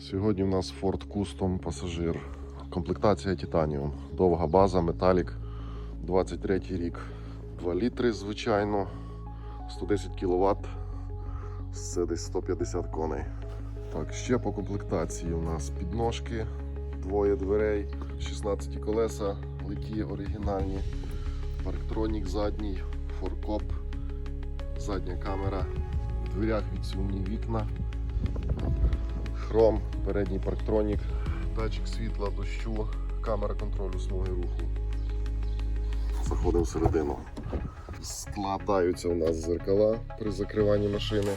Сьогодні в нас Ford Custom пасажир. Комплектація Titanium. Довга база, металік. 23 рік. 2 літри, звичайно. 110 кВт. Це десь 150 коней. Так, ще по комплектації у нас підножки, двоє дверей, 16 колеса, литі оригінальні, парктронік задній, форкоп, задня камера, в дверях відсувні вікна, хром, передній парктронік, датчик світла, дощу, камера контролю смуги руху. Заходимо всередину. Складаються у нас зеркала при закриванні машини.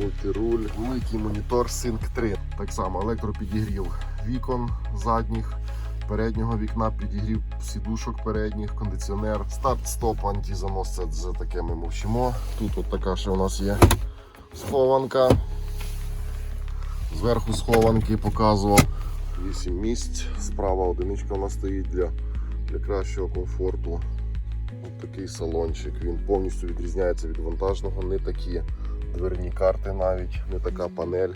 Мультируль, великий монітор Sync 3. Так само електропідігрів вікон задніх, переднього вікна, підігрів сідушок передніх, кондиціонер, старт-стоп, антизанос, це, це таке ми мовчимо. Тут от така ще у нас є схованка. Зверху схованки показував. 8 місць. Справа одиничка у нас стоїть для, для кращого комфорту. Ось такий салончик. Він повністю відрізняється від вантажного, не такі дверні карти навіть, не така панель,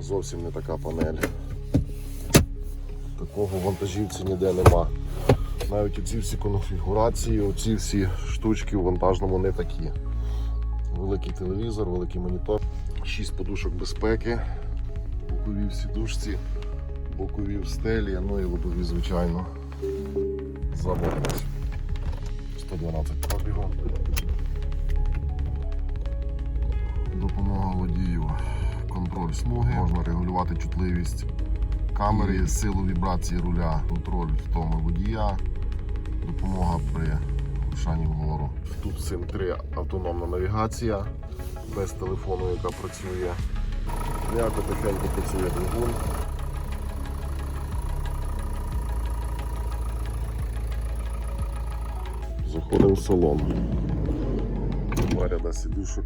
зовсім не така панель. Такого вантажівці ніде нема. Навіть оці всі конфігурації, оці всі штучки в вантажному не такі. Великий телевізор, великий монітор, 6 подушок безпеки, бокові сідушці, бокові в стелі, ну і лобові, звичайно. Заборність. 112 пробігу. Допомога водію. Контроль смуги. Можна регулювати чутливість камери, силу вібрації руля, контроль втоми водія, допомога при рушанні вгору. Тут сим 3 автономна навігація без телефону, яка працює. М'яко тихенько працює двигун. Заходимо в салон. Два ряда сідушок.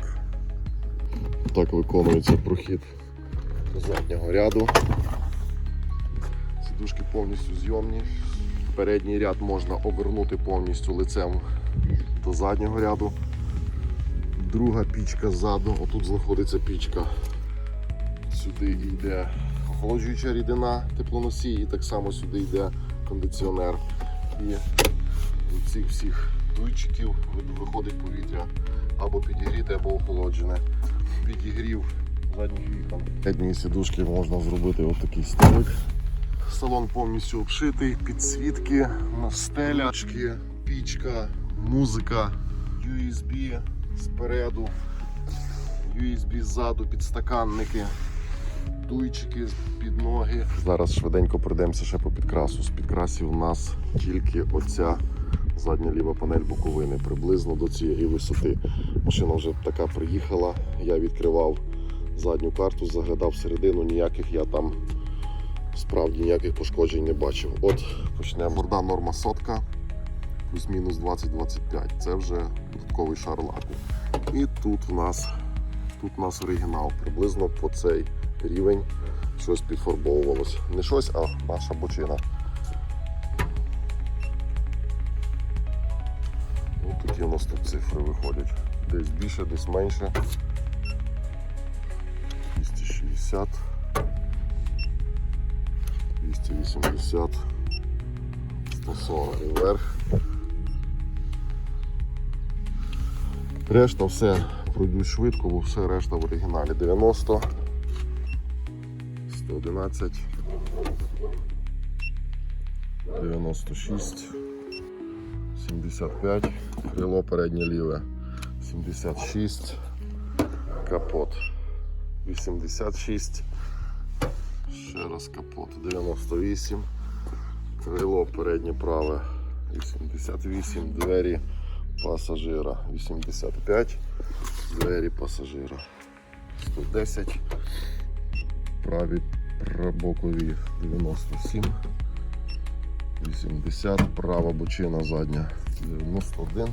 Так виконується прохід заднього ряду. Сідушки повністю зйомні. Передній ряд можна обернути повністю лицем до заднього ряду. Друга пічка ззаду, отут знаходиться пічка. Сюди йде охолоджуюча рідина, теплоносій, і так само сюди йде кондиціонер. І з цих всіх дуйчиків виходить повітря або підігріте, або охолоджене. Підігрів задніх вікон. Передні сідушки можна зробити ось такий столик. Салон повністю обшитий, підсвітки, стелячки, пічка, музика, USB спереду, USB ззаду, підстаканники, дуйчики під ноги. Зараз швиденько пройдемося ще по підкрасу. З підкрасів у нас тільки оця задня ліва панель боковини, приблизно до цієї висоти. Машина вже така приїхала, я відкривав задню карту, заглядав всередину, ніяких я там справді ніяких пошкоджень не бачив. От почнемо. Борда норма сотка, плюс-мінус 20-25. Це вже додатковий шар лаку. І тут в нас тут в нас оригінал. Приблизно по цей рівень щось підфарбовувалось. Не щось, а наша бочина. Ось такі у нас тут цифри виходять. Десь більше, десь менше. 260. 280, 140 і вверх. Решта все пройдуть швидко, бо все решта в оригіналі 90, 111, 96, 75, крило переднє ліве, 76, капот. 86. Ще раз капот. 98, крило переднє праве. 88, двері пасажира. 85, двері пасажира. 110, праві бокові 97, 80, права бочина задня 91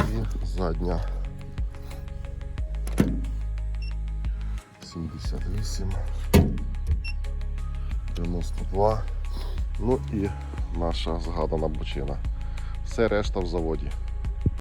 і задня 78. 92. Ну і наша згадана бочина. Все решта в заводі.